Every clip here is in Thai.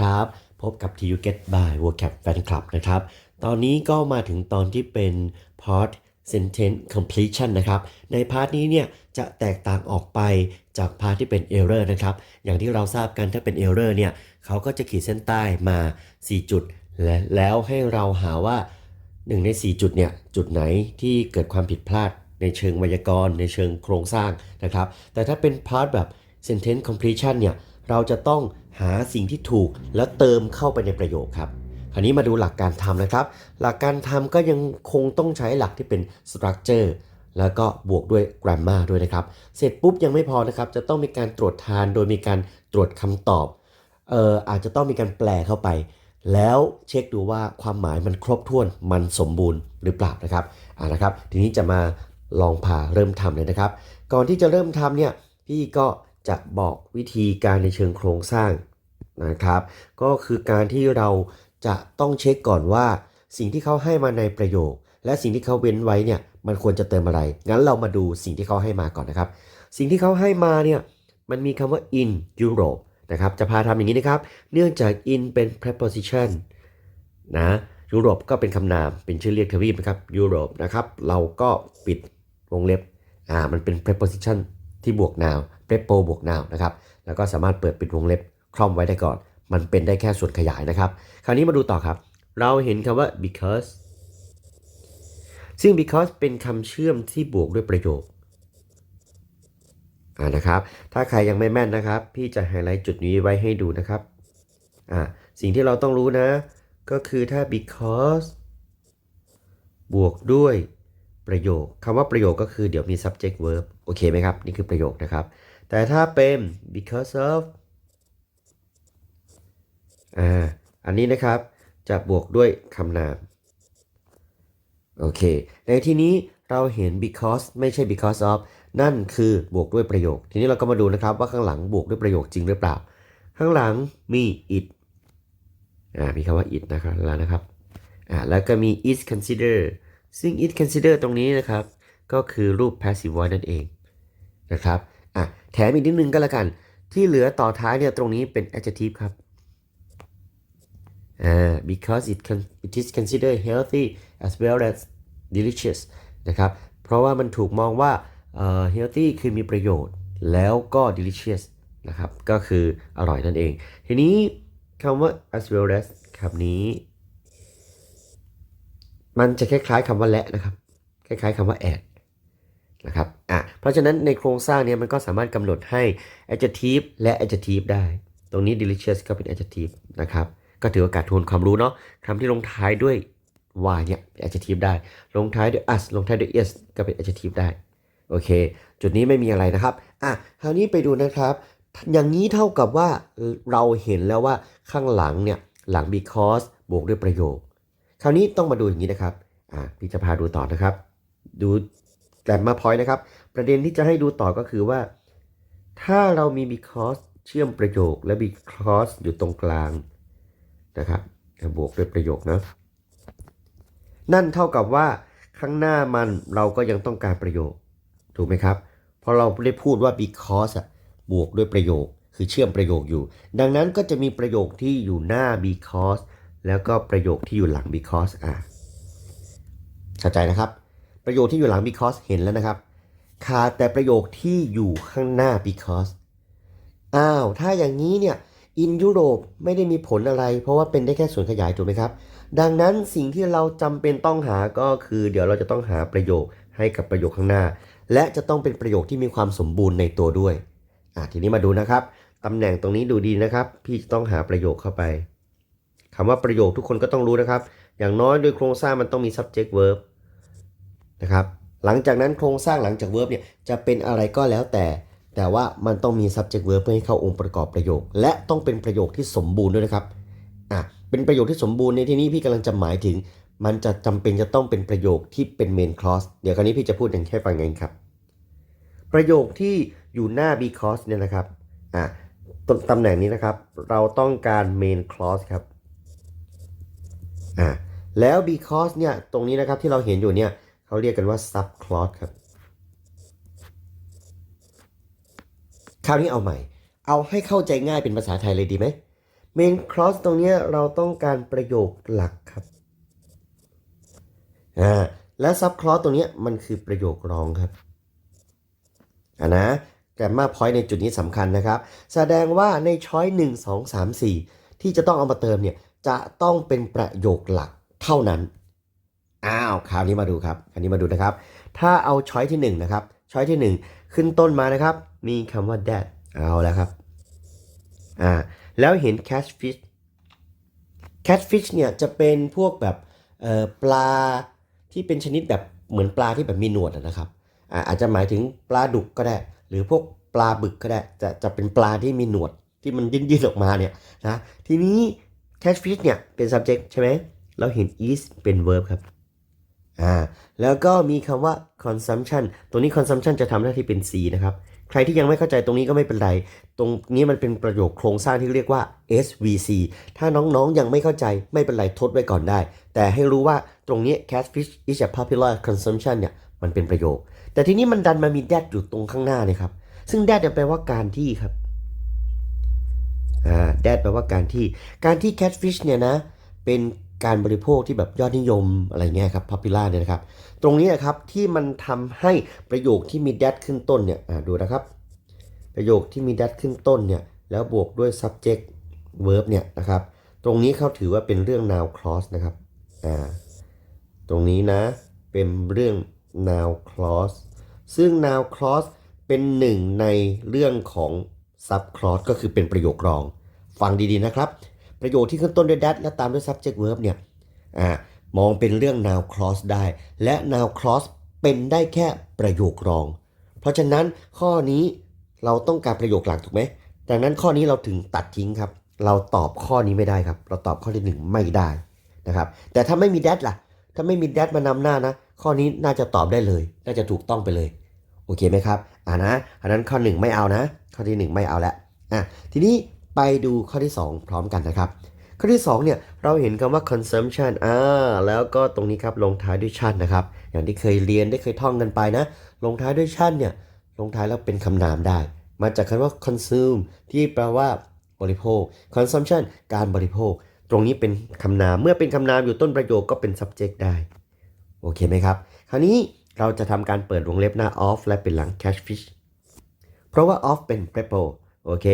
ครับ พบกับ TU Get by vocab fan club นะครับ ตอนนี้ก็มาถึงตอนที่เป็น part sentence completion นะครับ ในพาร์ทนี้เนี่ยจะแตกต่างออกไปจากพาร์ทที่เป็น error นะครับ อย่างที่เราทราบกันถ้าเป็น error เนี่ยเขาก็จะขีดเส้นใต้มา 4 จุด และแล้วให้เราหาว่า 1 ใน 4 จุดเนี่ยจุดไหนที่เกิดความผิดพลาดในเชิงไวยากรณ์ในเชิงโครงสร้างนะครับ แต่ถ้าเป็นพาร์ทแบบ sentence completion เนี่ยเราจะต้อง หาสิ่งที่ถูกแล้วเติมเข้าไปในประโยคครับคราวนี้มาดูหลักการทำนะครับ หลักการทำก็ยังคงต้องใช้หลักที่เป็น structure แล้วก็บวกด้วย grammar ด้วยนะครับ เสร็จปุ๊บยังไม่พอนะครับ จะต้องมีการตรวจทานโดยมีการตรวจคำตอบเอ่ออาจจะต้องมีการแปลเข้าไป แล้วเช็คดูว่าความหมายมันครบถ้วนมันสมบูรณ์หรือเปล่านะครับอ่านะครับ ทีนี้จะมาลองพาเริ่มทำเลยนะครับ ก่อนที่จะเริ่มทำเนี่ยพี่ก็ จะบอกวิธีการในเชิงโครงสร้างนะครับ ก็คือการที่เราจะต้องเช็คก่อนว่า สิ่งที่เขาให้มาในประโยค และสิ่งที่เขาเว้นไว้เนี่ยมันควรจะเติมอะไร งั้นเรามาดูสิ่งที่เขาให้มาก่อนนะครับ สิ่งที่เขาให้มาเนี่ยมันมีคำว่า in Europe นะครับ จะพาทำอย่างนี้นะครับ เนื่องจาก in เป็น preposition นะยุโรปก็เป็นคำนามเป็นชื่อเรียกทวีปนะครับยุโรปนะครับ เราก็ปิดวงเล็บอ่ามันเป็น preposition ที่บวกนาม noun prepo บวก noun นะครับแล้วก็สามารถเปิดปิดวงเล็บคล่อมไว้ได้ก่อน มันเป็นได้แค่ส่วนขยายนะครับ คราวนี้มาดูต่อครับ เราเห็นคำว่า because ซึ่ง because เป็นคำเชื่อมที่บวกด้วยประโยคอ่านะครับ ถ้าใครยังไม่แม่นนะครับ พี่จะไฮไลท์จุดนี้ไว้ให้ดูนะครับอ่าสิ่งที่เราต้องรู้นะ ก็คือถ้า because บวกด้วยประโยคคำว่าประโยคก็คือเดี๋ยวมี subject verb โอเคไหมครับ นี่คือประโยคนะครับ แต่ถ้าเป็น because of อ่า อันนี้นะครับจะบวกด้วยคำนาม โอเค ในที่นี้เราเห็น because ไม่ใช่ because of นั่นคือบวกด้วยประโยค ทีนี้เราก็มาดูนะครับว่าข้างหลังบวกด้วยประโยคจริงหรือเปล่า ข้างหลังมี it อ่า มีคำว่า it นะครับแล้วนะครับ อ่า แล้วก็มี is consider ซึ่ง is consider ตรงนี้นะครับ ก็คือรูป passive voice นั่นเองนะครับ แถมอีกนิดนึงก็แล้วกัน ที่เหลือต่อท้ายเนี่ยตรงนี้เป็น adjective ครับอ่า because it can it is considered healthy as well as delicious นะครับ เพราะว่ามันถูกมองว่าเอ่อ healthy คือมีประโยชน์แล้วก็ delicious นะครับ ก็คืออร่อยนั่นเอง ทีนี้คำว่า as well as คำนี้ มันจะคล้ายๆคำว่าและนะครับ คล้ายๆคำว่า add นะครับ เพราะฉะนั้นในโครงสร้างเนี้มันก็สามารถกำหนดให้ adjective และ adjective ได้ ตรงนี้ delicious ก็เป็น adjective นะครับ ก็ถือโอกาสทวนความรู้เนาะคำที่ลงท้ายด้วย y เนี่ยเป็น adjective ได้ ลงท้ายด้วย us ลงท้ายด้วย s ก็เป็น adjective ได้ โอเค จุดนี้ไม่มีอะไรนะครับ อะ คราวนี้ไปดูนะครับ อย่างนี้เท่ากับว่าเราเห็นแล้วว่าข้างหลังเนี่ย หลัง because บวกด้วยประโยค คราวนี้ต้องมาดูอย่างนี้นะครับ อะพี่จะพาดูต่อนะครับ ดู แต่มาพอยนะครับ ประเด็นที่จะให้ดูต่อก็คือว่า ถ้าเรามี because เชื่อมประโยคและ because อยู่ตรงกลางนะครับบวกด้วยประโยคนะนั่นเท่ากับว่าข้างหน้ามันเราก็ยังต้องการประโยคถูกไหมครับ เพราะเราได้พูดว่า because อะบวกด้วยประโยคคือเชื่อมประโยคอยู่ ดังนั้นก็จะมีประโยคที่อยู่หน้า because แล้วก็ประโยคที่อยู่หลัง because อะเข้าใจนะครับ ประโยคที่อยู่หลัง because เห็นแล้วนะครับ ขาดแต่ประโยคที่อยู่ข้างหน้า because อ้าว ถ้าอย่างนี้เนี่ยอินยุโรปไม่ได้มีผลอะไร เพราะว่าเป็นได้แค่ส่วนขยายถูกไหมครับ ดังนั้นสิ่งที่เราจำเป็นต้องหาก็คือ เดี๋ยวเราจะต้องหาประโยคให้กับประโยคข้างหน้า และจะต้องเป็นประโยคที่มีความสมบูรณ์ในตัวด้วยอะทีนี้มาดูนะครับตำแหน่งตรงนี้ดูดีนะครับ พี่จะต้องหาประโยคเข้าไปคำว่าประโยคทุกคนก็ต้องรู้นะครับ อย่างน้อยโดยโครงสร้างมันต้องมี subject verb นะครับหลังจากนั้นโครงสร้างหลังจาก verb เนี่ยจะเป็นอะไรก็แล้วแต่ แต่ว่ามันต้องมี subject verb เพื่อให้เข้าองค์ประกอบประโยค และต้องเป็นประโยคที่สมบูรณ์ด้วยนะครับอะเป็นประโยคที่สมบูรณ์ในที่นี้พี่กำลังจะหมายถึง มันจะจำเป็นจะต้องเป็นประโยคที่เป็น main clause เดี๋ยวคราวนี้พี่จะพูดอย่างแค่ฟังเองครับ ประโยคที่อยู่หน้า because เนี่ยนะครับอะตตำแหน่งนี้นะครับ เราต้องการ main clause ครับอะแล้ว because เนี่ยตรงนี้นะครับที่เราเห็นอยู่เนี่ย เขาเรียกกันว่า sub clause ครับ คราวนี้เอาใหม่ เอาให้เข้าใจง่ายเป็นภาษาไทยเลยดีไหม main clause ตรงเนี้ยเราต้องการประโยคหลักครับ อ่า และ sub clause ตรงเนี้ยมันคือประโยครองครับ อ่านะ grammar point ในจุดนี้สำคัญนะครับ แสดงว่าในช้อย1 2 3 4ที่จะต้องเอามาเติมเนี่ย จะต้องเป็นประโยคหลักเท่านั้น อ้าวคราวนี้มาดูครับคราวนี้มาดูนะครับ ถ้าเอาช้อยที่1นะครับช้อยที่ 1 ขึ้นต้นมานะครับ มีคำว่า that เอาแล้วครับอ่าแล้วเห็น catfish catfish เนี่ยจะเป็นพวกแบบเอ่อปลาที่เป็นชนิดแบบเหมือนปลาที่แบบมีหนวดนะครับอ่าอาจจะหมายถึงปลาดุกก็ได้ หรือพวกปลาบึกก็ได้จะจะเป็นปลาที่มีหนวดที่มันยื่นยื่นๆออกมาเนี่ยนะทีนี้ catfish เนี่ยเป็น subject ใช่ไหมเราเห็น is เป็น verb ครับ อ่าแล้วก็มีคำว่า consumption ตรงนี้ consumption จะทำหน้าที่เป็น C นะครับ ใครที่ยังไม่เข้าใจตรงนี้ก็ไม่เป็นไร ตรงนี้มันเป็นประโยคโครงสร้างที่เรียกว่า SVC ถ้าน้องๆยังไม่เข้าใจไม่เป็นไรทดไว้ก่อนได้ แต่ให้รู้ว่าตรงนี้ catfish is a popular consumption เนี่ยมันเป็นประโยค แต่ทีนี้มันดันมามี that อยู่ตรงข้างหน้าเนี่ยครับ ซึ่ง that เนี่ยแปลว่าการที่ครับอ่า that แปลว่าการที่ การที่ catfish เนี่ยนะเป็น การบริโภคที่แบบยอดนิยมอะไรเงี้ยครับ popular เนี่ยนะครับ ตรงนี้นะครับที่มันทำให้ประโยคที่มี that ขึ้นต้นเนี่ยดูนะครับ ประโยคที่มี that ขึ้นต้นเนี่ยแล้วบวกด้วย subject verb เนี่ยนะครับ ตรงนี้เขาถือว่าเป็นเรื่อง noun clause นะครับอ่าตรงนี้นะเป็นเรื่อง noun clause ซึ่ง noun clause เป็นหนึ่งในเรื่องของ sub clause ก็คือเป็นประโยครอง ฟังดีๆนะครับ ประโยคที่ขึ้นต้นด้วย that และตามด้วย subject verb เนี่ยอมองเป็นเรื่อง noun clause ได้ และ noun clause เป็นได้แค่ประโยครอง เพราะฉะนั้นข้อนี้เราต้องการประโยคหลักถูกไหมดังนั้นข้อนี้เราถึงตัดทิ้งครับ เราตอบข้อนี้ไม่ได้ครับ เราตอบข้อที่หนึ่งไม่ได้นะครับ แต่ถ้าไม่มี that ล่ะ ถ้าไม่มี that มานำหน้านะ ข้อนี้น่าจะตอบได้เลย น่าจะถูกต้องไปเลย โอเคไหมครับ อ่านะ อันนั้นข้อหนึ่งไม่เอานะ ข้อที่หนึ่งไม่เอาแล้วอะทีนี้ ไปดูข้อที่สองพร้อมกันนะครับ ข้อที่2เนี่ยเราเห็นคำว่า consumption อ่าแล้วก็ตรงนี้ครับลงท้ายด้วยชันนะครับ อย่างที่เคยเรียนได้เคยท่องกันไปนะ ลงท้ายด้วยชันเนี่ยลงท้ายแล้วเป็นคำนามได้ มาจากคำว่า consume ที่แปลว่าบริโภค consumption การบริโภค ตรงนี้เป็นคำนาม เมื่อเป็นคำนามอยู่ต้นประโยคก็เป็น subject ได้ โอเคไหมครับ คราวนี้เราจะทำการเปิดวงเล็บหน้า off และเป็นหลัง catfish เพราะว่า off เป็น prepo โอเค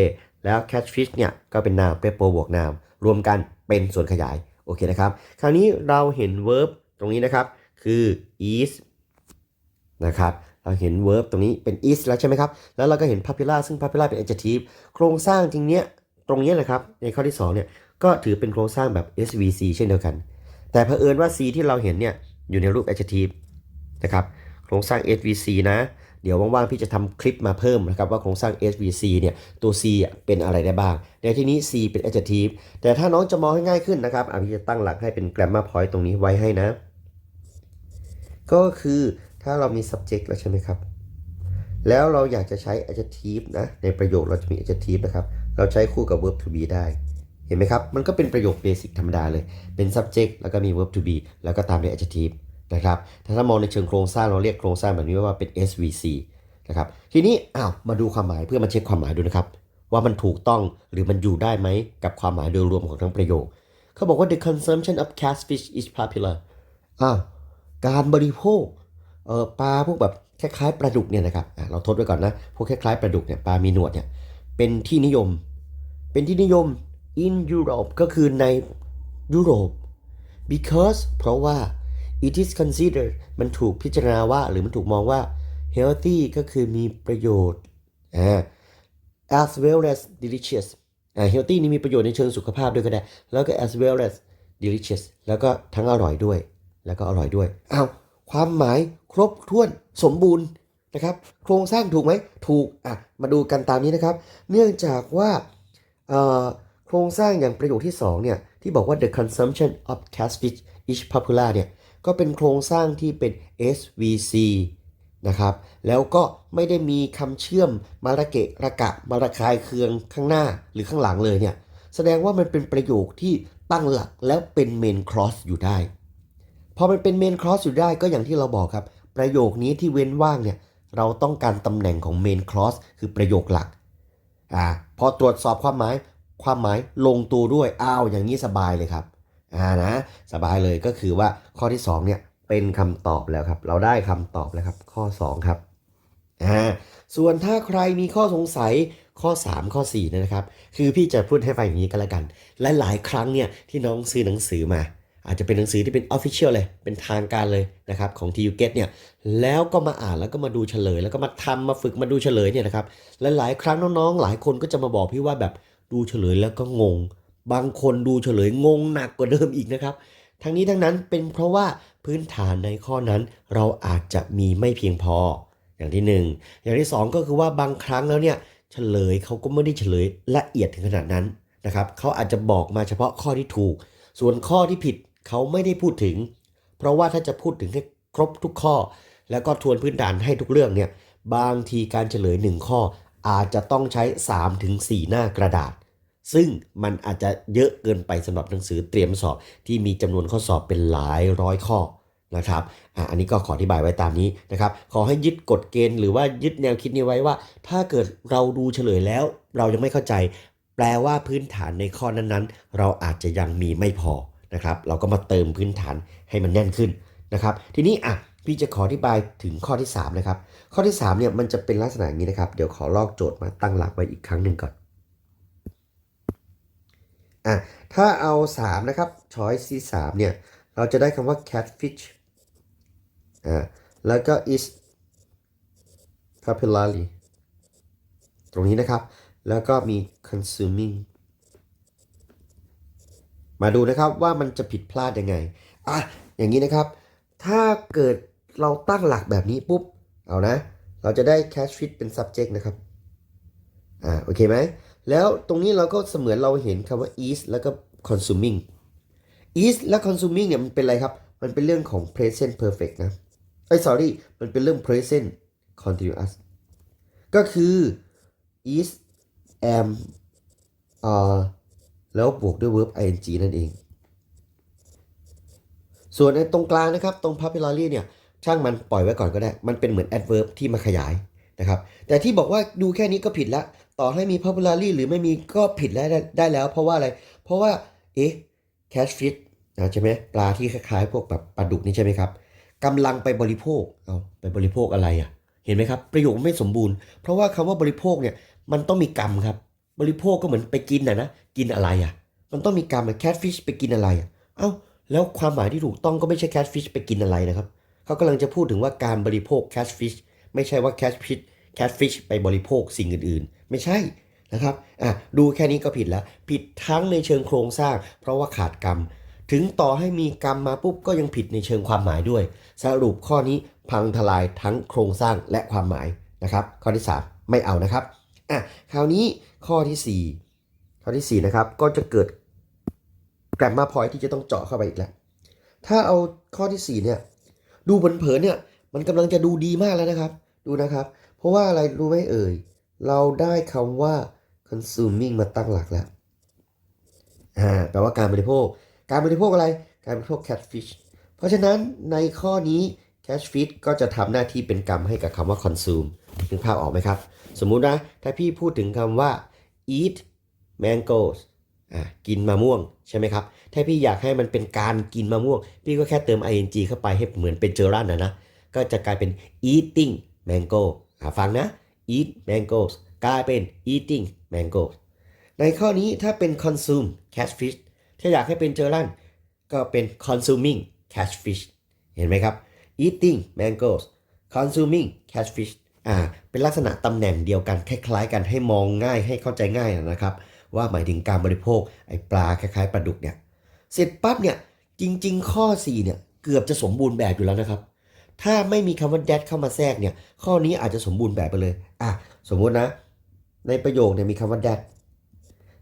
แล้ว catfish เนี่ยก็เป็นนาม prepo บวกนาม รวมกันเป็นส่วนขยาย โอเคนะครับ คราวนี้เราเห็น verb ตรงนี้นะครับ คือ is นะครับ เราเห็น verb ตรงนี้เป็น is แล้วใช่ไหมครับ แล้วเราก็เห็น popular ซึ่ง popular เป็น adjective โครงสร้างจริงเนี้ยตรงเนี้ยนะครับ ในข้อที่2เนี่ยก็ถือเป็นโครงสร้างแบบ SVC เช่นเดียวกัน แต่เผอิญว่า C ที่เราเห็นเนี่ยอยู่ในรูป adjective นะครับ โครงสร้าง SVC นะ เดี๋ยวว่างๆพี่จะทำคลิปมาเพิ่มนะครับว่าโครงสร้าง SVC เนี่ยตัว C อะเป็นอะไรได้บ้าง ในที่นี้ C เป็น adjective แต่ถ้าน้องจะมองให้ง่ายขึ้นนะครับพี่จะตั้งหลักให้เป็น grammar point ตรงนี้ไว้ให้นะ ก็คือถ้าเรามี subject แล้วใช่ไหมครับ แล้วเราอยากจะใช้ adjective นะในประโยคเราจะมี adjective นะครับเราใช้คู่กับ verb to be ได้เห็นไหมครับ มันก็เป็นประโยคเบสิกธรรมดาเลย เป็น subject แล้วก็มี verb to be แล้วก็ตามด้วย adjective นะครับถ้ามองในเชิงโครงสร้างเราเรียกโครงสร้างแบบนี้ว่าเป็น SVC นะครับทีนี้อ้าวมาดูความหมายเพื่อมาเช็คความหมายดูนะครับ ว่ามันถูกต้องหรือมันอยู่ได้ไหมกับความหมายโดยรวมของทั้งประโยค เขาบอกว่า the consumption of catfish is popular อ้าวการบริโภคเออปลาพวกแบบคล้ายๆปลาดุกเนี่ยนะครับเราทดไว้ก่อนนะพวกคล้ายๆปลาดุกเนี่ยปลามีหนวดเนี่ยเป็นที่นิยม เป็นที่นิยม in Europe ก็คือในยุโรป because เพราะว่า it is considered มันถูกพิจารณาว่า หรือมันถูกมองว่า healthy ก็คือมีประโยชน์อ่า as well as delicious อ่า healthy นี่มีประโยชน์ในเชิงสุขภาพด้วยก็ได้ แล้วก็ as well as delicious แล้วก็ทั้งอร่อยด้วย แล้วก็อร่อยด้วยอ้าวความหมายครบถ้วนสมบูรณ์นะครับ โครงสร้างถูกไหม ถูก อะ มาดูกันตามนี้นะครับ เนื่องจากว่าโครงสร้างอย่างประโยคที่2เนี่ย ที่บอกว่า the consumption of catfish is popular เนี่ย ก็เป็นโครงสร้างที่เป็น SVC นะครับแล้วก็ไม่ได้มีคำเชื่อมมาระเกะระกะมาระคายเคืองข้างหน้าหรือข้างหลังเลยเนี่ยแสดงว่ามันเป็นประโยคที่ตั้งหลักแล้วเป็นเมนคลอสอยู่ได้พอมันเป็นเมนคลอสอยู่ได้ก็อย่างที่เราบอกครับ ประโยคนี้ที่เว้นว่างเนี่ยเราต้องการตำแหน่งของเมนคลอสคือประโยคหลักอ่าพอตรวจสอบความหมายความหมายลงตัวด้วยอ้าวอย่างนี้สบายเลยครับ อ่านะสบายเลยก็คือว่าข้อที่สองเนี่ยเป็นคำตอบแล้วครับ เราได้คำตอบแล้วครับ ข้อสองครับอ่าส่วนถ้าใครมีข้อสงสัยข้อ 3 ข้อ4เนยนะครับ คือพี่จะพูดให้ฟังอย่างนี้ก็แล้วกัน และหลายครั้งเนี่ยที่น้องซื้อหนังสือมา อาจจะเป็นหนังสือที่เป็น Official เลย เป็นทางการเลยนะครับของ TU Get เนี่ยแล้วก็มาอ่านแล้วก็มาดูเฉลย แล้วก็มาทำมาฝึกมาดูเฉลยเนี่ยนะครับและหลายครั้งน้องๆ หลายคนก็จะมาบอกพี่ว่าแบบดูเฉลยแล้วก็งง บางคนดูเฉลยงงหนักกว่าเดิมอีกนะครับ ทั้งนี้ทั้งนั้นเป็นเพราะว่าพื้นฐานในข้อนั้นเราอาจจะมีไม่เพียงพอ อย่างที่หนึ่งอย่างที่สองก็คือว่าบางครั้งแล้วเนี่ยเฉลยเขาก็ไม่ได้เฉลยละเอียดถึงขนาดนั้นนะครับเขาอาจจะบอกมาเฉพาะข้อที่ถูก ส่วนข้อที่ผิดเขาไม่ได้พูดถึง เพราะว่าถ้าจะพูดถึงให้ครบทุกข้อ แล้วก็ทวนพื้นฐานให้ทุกเรื่องเนี่ยบางทีการเฉลยหนึ่งข้ออาจจะต้องใช้ 3-4 หน้ากระดาษ ซึ่งมันอาจจะเยอะเกินไปสำหรับหนังสือเตรียมสอบที่มีจำนวนข้อสอบเป็นหลายร้อยข้อนะครับออันนี้ก็ขออธิบายไว้ตามนี้นะครับ ขอให้ยึดกฎเกณฑ์หรือว่ายึดแนวคิดนี้ไว้ว่า ถ้าเกิดเราดูเฉลยแล้ว เรายังไม่เข้าใจ แปลว่าพื้นฐานในข้อนั้นๆ เราอาจจะยังมีไม่พอนะครับ เราก็มาเติมพื้นฐานให้มันแน่นขึ้นนะครับ ทีนี้อะพี่จะขออธิบายถึงข้อที่สามนะครับ ข้อที่3เนี่ยมันจะเป็นลักษณะอย่างนี้นะครับ เดี๋ยวขอลอกโจทย์มาตั้งหลักไว้อีกครั้งหนึ่งก่อน อะถ้าเอา 3 นะครับ choice ที่3เนี่ย เราจะได้คำว่า catfish อ่าแล้วก็ is popularly ตรงนี้นะครับ แล้วก็มี consuming มาดูนะครับว่ามันจะผิดพลาดยังไง อะ อย่างนี้นะครับ ถ้าเกิดเราตั้งหลักแบบนี้ปุ๊บ เอานะ เราจะได้ catfish เป็น subject นะครับ อ่า โอเคไหม แล้วตรงนี้เราก็เสมือนเราเห็นคำว่า is แล้วก็ consuming is และ consuming เนี่ยมันเป็นอะไรครับ มันเป็นเรื่องของ present perfect นะไอ้ sorry มันเป็นเรื่อง present continuous ก็คือ is am are แล้วบวกด้วย verb ing นั่นเอง ส่วนในตรงกลางนะครับ ตรง popularly เนี่ย ช่างมันปล่อยไว้ก่อนก็ได้ มันเป็นเหมือน adverb ที่มาขยายนะครับ แต่ที่บอกว่าดูแค่นี้ก็ผิดละ ต่อให้มี popularly หรือไม่มีก็ผิดแล้วได้ไดแล้ว เพราะว่าอะไร เพราะว่า เอ๊ะ catfish นะใช่ไหมปลาที่คล้ายๆ พวกแบบปลาดุกนี่ใช่ไหมครับกำลังไปบริโภคเอาไปบริโภคอะไรอะ่ะ เห็นไหมครับ ประโยคไม่สมบูรณ์ เพราะว่าคำว่าบริโภคเนี่ยมันต้องมีกรรมครับ บริโภคก็เหมือนไปกินนะนะกินอะไรอะ่ะ มันต้องมีกรรมอะ catfish ไปกินอะไรอะ่ะเอ้าแล้วความหมายที่ถูกต้องก็ไม่ใช่ catfish ไปกินอะไรนะครับเขากำลังจะพูดถึงว่าการบริโภค catfish ไม่ใช่ว่าแคชฟิช catfish catfish ไปบริโภคสิ่งอื่นๆ ไม่ใช่นะครับอะดูแค่นี้ก็ผิดแล้ว ผิดทั้งในเชิงโครงสร้าง เพราะว่าขาดกรรม ถึงต่อให้มีกรรมมาปุ๊บก็ยังผิดในเชิงความหมายด้วย สรุปข้อนี้พังทลายทั้งโครงสร้างและความหมายนะครับข้อที่ 3 ไม่เอานะครับอะคราวนี้ข้อทีสี่4 ข้อทีสี่ 4 นะครับก็จะเกิด grammar point ที่จะต้องเจาะเข้าไปอีกแล้ว ถ้าเอาข้อที่ 4 เนี่ย ดูเผินๆเนี่ย มันกำลังจะดูดีมากแล้วนะครับ ดูนะครับ ราะว่าอะไรรู้ไหมเอ่ย เราได้คำว่า consuming มาตั้งหลักแล้วอ่าแปลว่าการบริโภค การบริโภคอะไร การบริโภค catfish เพราะฉะนั้นในข้อนี้ catfish ก็จะทำหน้าที่เป็นกรรมให้กับคำว่า consume นึกภาพออกไหมครับ สมมุตินะ ถ้าพี่พูดถึงคำว่า eat mangoes อ่ากินมะม่วงใช่ไหมครับ ถ้าพี่อยากให้มันเป็นการกินมะม่วง พี่ก็แค่เติม ing เข้าไปให้เหมือนเป็นเจอรันนะนะ ก็จะกลายเป็น eating mango ฟังนะ eat mangoes กลายเป็น eating mangoes ในข้อนี้ถ้าเป็น consume catfish ถ้าอยากให้เป็นเจอรันก็เป็น consuming catfish เห็นไหมครับ eating mangoes consuming catfish อ่า เป็นลักษณะตำแหน่งเดียวกัน คล้ายๆ กันให้มองง่ายให้เข้าใจง่ายนะครับ ว่าหมายถึงการบริโภคไอปลาคล้ายๆปลาดุกเนี่ย เสร็จปั๊บเนี่ย จริง ๆ ข้อ 4 เนี่ย เกือบจะสมบูรณ์แบบอยู่แล้วนะครับ ถ้าไม่มีคำว่า that เข้ามาแทรกเนี่ย ข้อนี้อาจจะสมบูรณ์แบบไปเลย อะ สมมุตินะ ในประโยคเนี่ยมีคำว่า that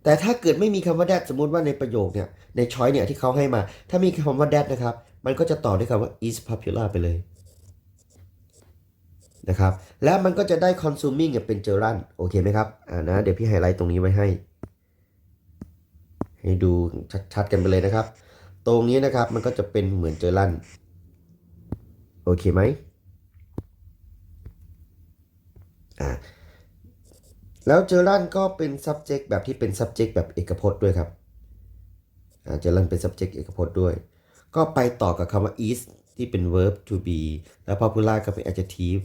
แต่ถ้าเกิดไม่มีคำว่า that สมมุติว่าในประโยคเนี่ย ในช้อยเนี่ยที่เขาให้มา ถ้ามีคำว่า that นะครับ มันก็จะต่อด้วยคำว่า is popular ไปเลยนะครับ แล้วมันก็จะได้ consuming เป็น gerund โอเคไหมครับ อ่านะ เดี๋ยวพี่ไฮไลท์ตรงนี้ไว้ให้ ให้ดูชัดๆกันไปเลยนะครับ ตรงนี้นะครับมันก็จะเป็นเหมือนเจอรัน โอเคไหมอ่าแล้วเจอรันก็เป็น subject แบบที่เป็น subject แบบเอกพจน์ด้วยครับอ่าเจอรันเป็น subject เอกพจน์ด้วย ก็ไปต่อกับคำว่า is ที่เป็น verb to be แล้ว popular ก็เป็น adjective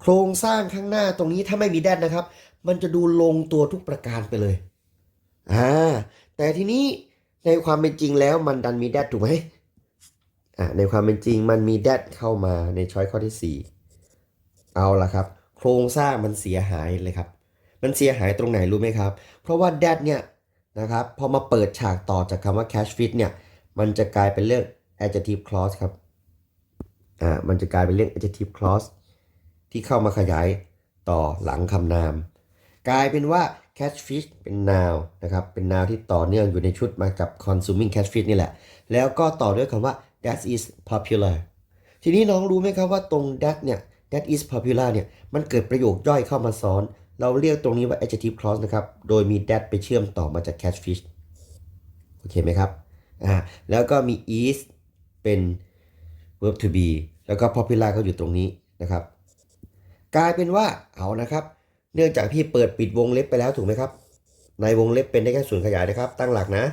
โครงสร้างข้างหน้าตรงนี้ถ้าไม่มี that นะครับ มันจะดูลงตัวทุกประการไปเลยอ่าแต่ทีนี้ในความเป็นจริงแล้วมันดันมี that ถูกไหม ในความเป็นจริงมันมี that เข้ามาในช้อยข้อที่ 4 เอาละครับ โครงสร้างมันเสียหายเลยครับ มันเสียหายตรงไหนรู้ไหมครับ เพราะว่า that เนี่ยนะครับพอมาเปิดฉากต่อจากคำว่า cash fit เนี่ยมันจะกลายเป็นเรื่อง adjective clause ครับอ่ามันจะกลายเป็นเรื่อง adjective clause ที่เข้ามาขยายต่อหลังคำนาม กลายเป็นว่า catfish เป็น noun นะครับ เป็น noun ที่ต่อเนื่องอยู่ในชุดมากับ consuming catfish นี่แหละ แล้วก็ต่อด้วยคำว่า that is popular ทีนี้น้องรู้ไหมครับว่าตรง that เนี่ย that is popular เนี่ย มันเกิดประโยคย่อยเข้ามาซ้อน เราเรียกตรงนี้ว่า adjective clause นะครับ โดยมี that ไปเชื่อมต่อมาจาก catfish โอเคไหมครับ อ่า แล้วก็มี is เป็น verb to be แล้วก็ popular ก็อยู่ตรงนี้นะครับ กลายเป็นว่า เอานะครับ เนื่องจากพี่เปิดปิดวงเล็บไปแล้วถูกไหมครับ ในวงเล็บเป็นได้แค่ส่วนขยายนะครับ ตั้งหลักนะ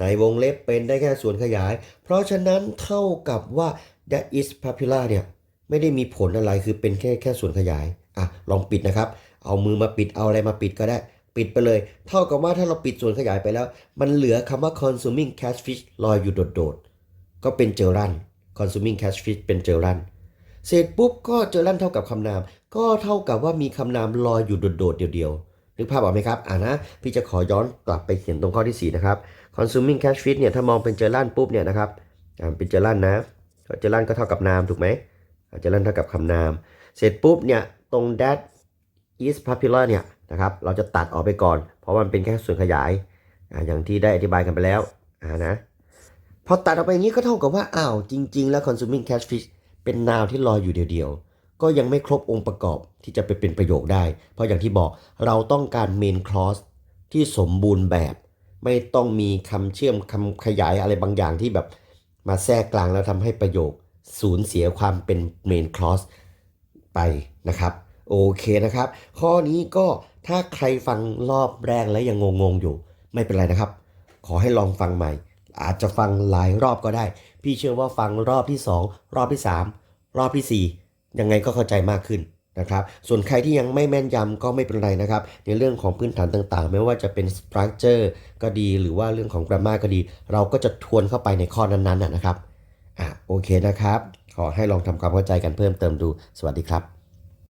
ในวงเล็บเป็นได้แค่ส่วนขยาย เพราะฉะนั้นเท่ากับว่า that is popular เนี่ยไม่ได้มีผลอะไรคือเป็นแค่แค่ส่วนขยายอะลองปิดนะครับ เอามือมาปิดเอาอะไรมาปิดก็ได้ ปิดไปเลย เท่ากับว่าถ้าเราปิดส่วนขยายไปแล้ว มันเหลือคำว่า consuming catfish ลอยอยู่โดดๆ ก็เป็นเจอรัน consuming catfish เป็นเจอรันเสร็จปุ๊บก็เจอรันเท่ากับคำนาม ก็เท่ากับว่ามีคำนามลอยอยู่โดดๆเดียวๆนึกภาพออกไหมครับอ่านะพี่จะขอย้อนกลับไปเขียนตรงข้อที่4นะครับ consuming cash feed เนี่ยถ้ามองเป็นเจอรันปุ๊บเนี่ยนะครับเป็นเจอรันนะเจอรันก็เท่ากับนามถูกไหมเจอรันเท่ากับคำนาม เสร็จปุ๊บเนี่ยตรง that is popular เนี่ยนะครับเราจะตัดออกไปก่อน เพราะมันเป็นแค่ส่วนขยายอย่างที่ได้อธิบายกันไปแล้วนะพอตัดออกไปอย่างนี้ก็เท่ากับว่าอ้าวจริง ๆ แล้ว consuming cash fish เป็นนาวที่ลอยอยู่เดียวๆ ก็ยังไม่ครบองค์ประกอบที่จะไปเป็นประโยคได้ เพราะอย่างที่บอกเราต้องการ main clause ที่สมบูรณ์แบบ ไม่ต้องมีคำเชื่อมคำขยายอะไรบางอย่างที่แบบมาแทรกกลางแล้วทำให้ประโยคสูญเสียความเป็น main clause ไปนะครับโอเคนะครับ ข้อนี้ก็ถ้าใครฟังรอบแรกแล้วยังงงๆอยู่ ไม่เป็นไรนะครับ ขอให้ลองฟังใหม่ อาจจะฟังหลายรอบก็ได้ พี่เชื่อว่าฟังรอบที่ 2 รอบที่ 3 รอบที่ 4 ยังไงก็เข้าใจมากขึ้น นะครับส่วนใครที่ยังไม่แม่นยำก็ไม่เป็นไรนะครับ ในเรื่องของพื้นฐานต่างๆ ไม่ว่าจะเป็น structure ก็ดี หรือว่าเรื่องของ grammar ก็ดี เราก็จะทวนเข้าไปในข้อนั้นๆนะนะครับอะโอเคนะครับ ขอให้ลองทำความเข้าใจกันเพิ่มเติมดู สวัสดีครับ